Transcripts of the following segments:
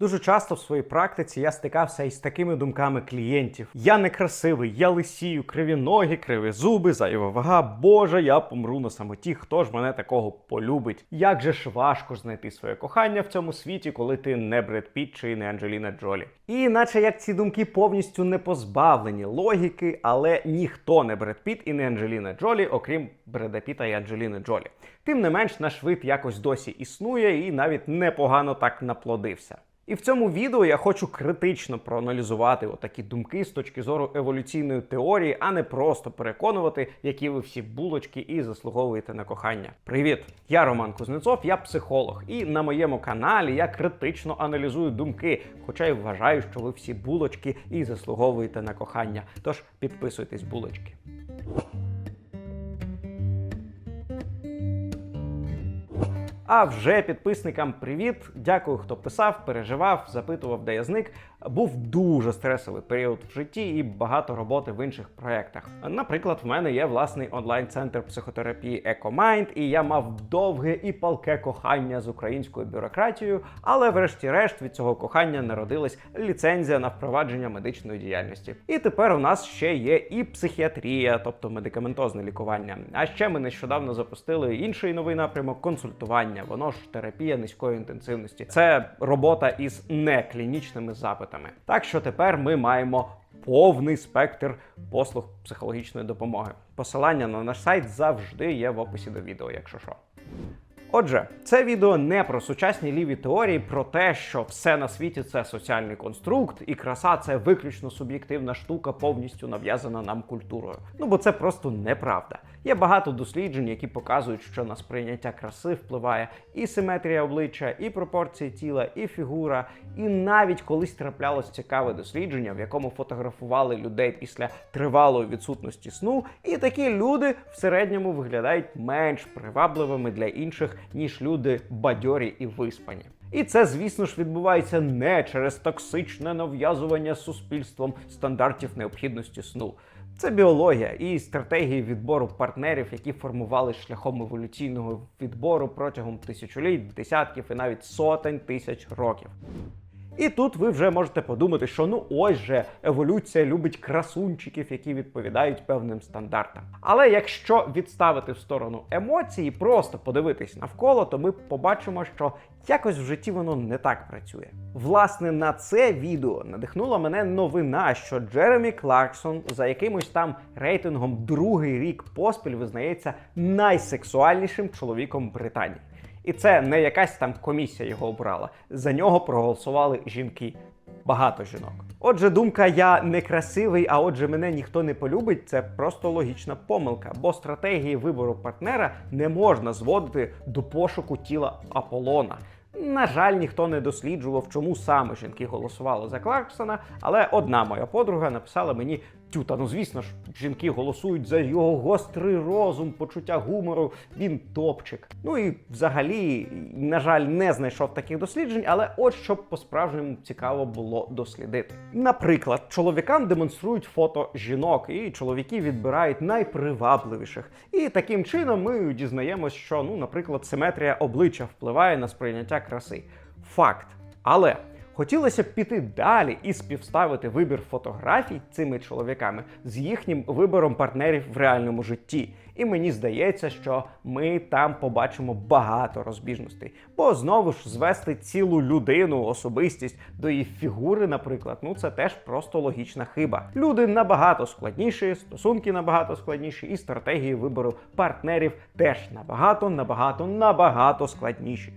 Дуже часто в своїй практиці я стикався із такими думками клієнтів: я некрасивий, я лисію, криві ноги, криві зуби, зайва вага. Боже, я помру на самоті. Хто ж мене такого полюбить? Як же ж важко знайти своє кохання в цьому світі, коли ти не Бред Піт чи не Анджеліна Джолі? І наче як ці думки повністю не позбавлені логіки, але ніхто не Бред Піт і не Анджеліна Джолі, окрім Бреда Піта і Анджеліни Джолі. Тим не менш, наш вид якось досі існує і навіть непогано так наплодився. І в цьому відео я хочу критично проаналізувати отакі думки з точки зору еволюційної теорії, а не просто переконувати, які ви всі булочки і заслуговуєте на кохання. Привіт! Я Роман Кузнецов, я психолог, і на моєму каналі я критично аналізую думки, хоча й вважаю, що ви всі булочки і заслуговуєте на кохання. Тож підписуйтесь, булочки. А вже підписникам привіт! Дякую, хто писав, переживав, запитував, де я зник. Був дуже стресовий період в житті і багато роботи в інших проєктах. Наприклад, в мене є власний онлайн-центр психотерапії EcoMind, і я мав довге і палке кохання з українською бюрократією, але врешті-решт від цього кохання народилась ліцензія на впровадження медичної діяльності. І тепер у нас ще є і психіатрія, тобто медикаментозне лікування. А ще ми нещодавно запустили інший новий напрямок консультування. Воно ж терапія низької інтенсивності. Це робота із неклінічними запитами. Так що тепер ми маємо повний спектр послуг психологічної допомоги. Посилання на наш сайт завжди є в описі до відео, якщо що. Отже, це відео не про сучасні ліві теорії, про те, що все на світі це соціальний конструкт, і краса це виключно суб'єктивна штука, повністю нав'язана нам культурою. Ну бо це просто неправда. Є багато досліджень, які показують, що на сприйняття краси впливає і симетрія обличчя, і пропорції тіла, і фігура. І навіть колись траплялось цікаве дослідження, в якому фотографували людей після тривалої відсутності сну, і такі люди в середньому виглядають менш привабливими для інших, ніж люди бадьорі і виспані. І це, звісно ж, відбувається не через токсичне нав'язування суспільством стандартів необхідності сну. Це біологія і стратегії відбору партнерів, які формували шляхом еволюційного відбору протягом тисячоліть, десятків і навіть сотень тисяч років. І тут ви вже можете подумати, що ну ось же еволюція любить красунчиків, які відповідають певним стандартам. Але якщо відставити в сторону емоції, просто подивитись навколо, то ми побачимо, що якось в житті воно не так працює. Власне, на це відео надихнула мене новина, що Джеремі Кларксон за якимось там рейтингом другий рік поспіль визнається найсексуальнішим чоловіком Британії. І це не якась там комісія його обрала. За нього проголосували жінки. Багато жінок. Отже, думка я не красивий, а отже, мене ніхто не полюбить. Це просто логічна помилка, бо стратегії вибору партнера не можна зводити до пошуку тіла Аполлона. На жаль, ніхто не досліджував, чому саме жінки голосували за Кларксона, але одна моя подруга написала мені тюта. Ну звісно ж, жінки голосують за його гострий розум, почуття гумору. Він топчик. Ну і взагалі, на жаль, не знайшов таких досліджень, але от щоб по-справжньому цікаво було дослідити. Наприклад, чоловікам демонструють фото жінок, і чоловіки відбирають найпривабливіших. І таким чином ми дізнаємось, що, ну, наприклад, симетрія обличчя впливає на сприйняття краси. Факт. Але. Хотілося б піти далі і співставити вибір фотографій цими чоловіками з їхнім вибором партнерів в реальному житті. І мені здається, що ми там побачимо багато розбіжностей. Бо знову ж звести цілу людину, особистість до її фігури, наприклад, ну це теж просто логічна хиба. Люди набагато складніші, стосунки набагато складніші, і стратегії вибору партнерів теж набагато, набагато, набагато складніші.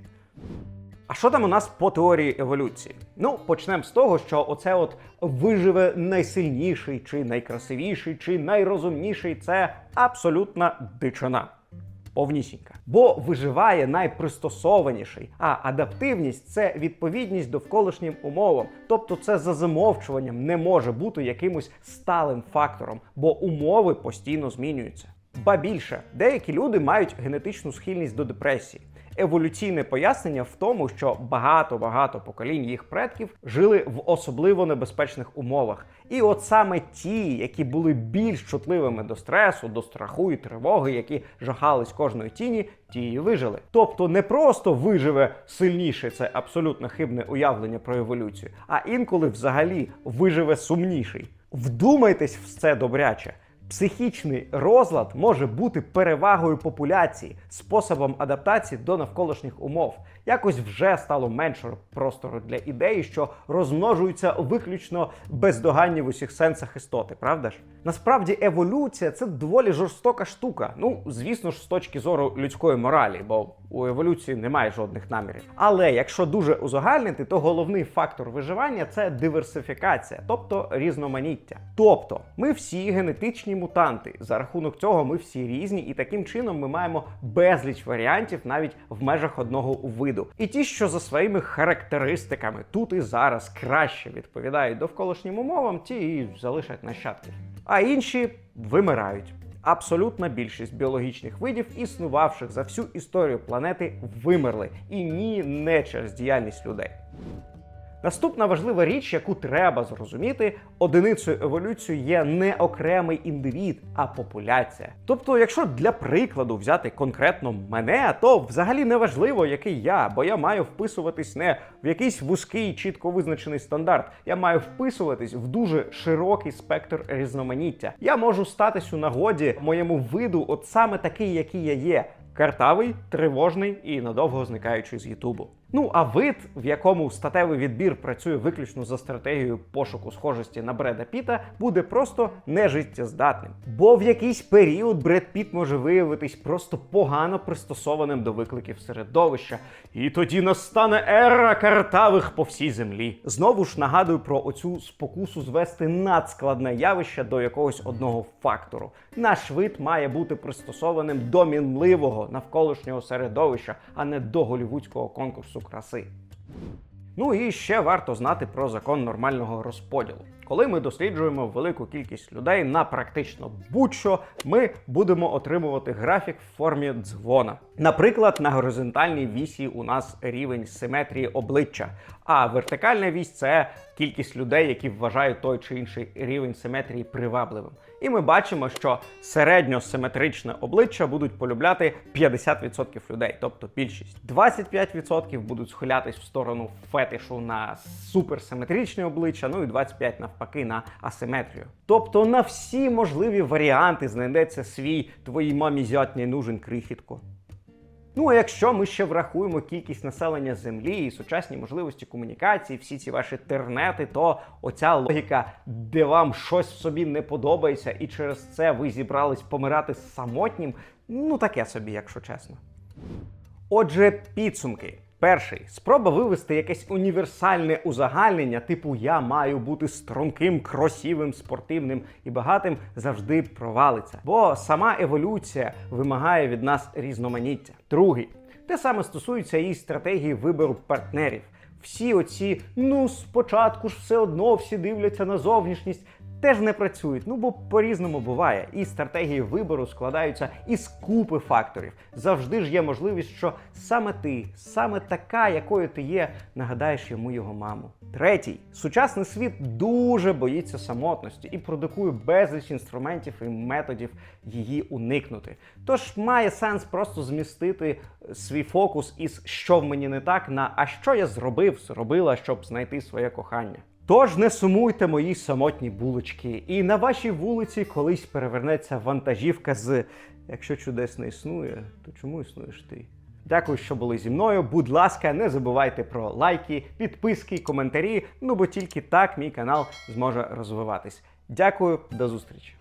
А що там у нас по теорії еволюції? Ну, почнемо з того, що оце от виживе найсильніший, чи найкрасивіший, чи найрозумніший це абсолютна дичина. Повнісінька. Бо виживає найпристосованіший, а адаптивність це відповідність довколишнім умовам. Тобто це за замовчуванням не може бути якимось сталим фактором, бо умови постійно змінюються. Ба більше, деякі люди мають генетичну схильність до депресії. Еволюційне пояснення в тому, що багато-багато поколінь їх предків жили в особливо небезпечних умовах. І от саме ті, які були більш чутливими до стресу, до страху і тривоги, які жахались кожної тіні, ті і вижили. Тобто не просто виживе сильніший, це абсолютно хибне уявлення про еволюцію, а інколи взагалі виживе сумніший. Вдумайтесь в це добряче. Психічний розлад може бути перевагою популяції, способом адаптації до навколишніх умов. Якось вже стало менше простору для ідеї, що розмножуються виключно бездоганні в усіх сенсах істоти, правда ж? Насправді еволюція це доволі жорстока штука. Ну, звісно ж, з точки зору людської моралі, бо у еволюції немає жодних намірів. Але якщо дуже узагальнити, то головний фактор виживання це диверсифікація, тобто різноманіття. Тобто, ми всі генетичні мутанти. За рахунок цього ми всі різні, і таким чином ми маємо безліч варіантів навіть в межах одного виду. І ті, що за своїми характеристиками тут і зараз краще відповідають довколишнім умовам, ті і залишать нащадків. А інші вимирають. Абсолютна більшість біологічних видів, існувавших за всю історію планети, вимерли. І ні, не через діяльність людей. Наступна важлива річ, яку треба зрозуміти, одиницею еволюції є не окремий індивід, а популяція. Тобто, якщо для прикладу взяти конкретно мене, то взагалі не важливо, який я, бо я маю вписуватись не в якийсь вузький, чітко визначений стандарт. Я маю вписуватись в дуже широкий спектр різноманіття. Я можу статись у нагоді моєму виду, от саме такий, який я є. Картавий, тривожний і надовго зникаючий з Ютубу. Ну а вид, в якому статевий відбір працює виключно за стратегією пошуку схожості на Бреда Піта, буде просто нежиттєздатним. Бо в якийсь період Бред Піт може виявитись просто погано пристосованим до викликів середовища. І тоді настане ера картавих по всій землі. Знову ж нагадую про оцю спокусу звести надскладне явище до якогось одного фактору. Наш вид має бути пристосованим до мінливого навколишнього середовища, а не до голівудського конкурсу краси. Ну і ще варто знати про закон нормального розподілу. Коли ми досліджуємо велику кількість людей на практично будь-що, ми будемо отримувати графік в формі дзвона. Наприклад, на горизонтальній вісі у нас рівень симетрії обличчя, а вертикальна вісь це кількість людей, які вважають той чи інший рівень симетрії привабливим. І ми бачимо, що середньосиметричне обличчя будуть полюбляти 50% людей, тобто більшість. 25% будуть схилятись в сторону фетишу на суперсиметричне обличчя, ну і 25% навпаки на асиметрію. Тобто на всі можливі варіанти знайдеться свій твоїй мамі зять нужен крихітко. Ну а якщо ми ще врахуємо кількість населення землі і сучасні можливості комунікації, всі ці ваші тернети, то оця логіка, де вам щось собі не подобається, і через це ви зібрались помирати самотнім, ну таке собі, якщо чесно. Отже, підсумки. Перший спроба вивести якесь універсальне узагальнення, типу я маю бути струнким, красивим, спортивним і багатим, завжди провалиться. Бо сама еволюція вимагає від нас різноманіття. Другий те саме стосується і стратегії вибору партнерів. Всі оці, ну спочатку ж все одно всі дивляться на зовнішність. Теж не працюють, ну бо по-різному буває. І стратегії вибору складаються із купи факторів. Завжди ж є можливість, що саме ти, саме така, якою ти є, нагадаєш йому його маму. Третій сучасний світ дуже боїться самотності і продукує безліч інструментів і методів її уникнути. Тож має сенс просто змістити свій фокус із що в мені не так на а що я зробив, зробила, щоб знайти своє кохання. Тож не сумуйте мої самотні булочки, і на вашій вулиці колись перевернеться вантажівка з якщо чудес не існує, то чому існуєш ти? Дякую, що були зі мною. Будь ласка, не забувайте про лайки, підписки, коментарі. Ну бо тільки так мій канал зможе розвиватись. Дякую, до зустрічі.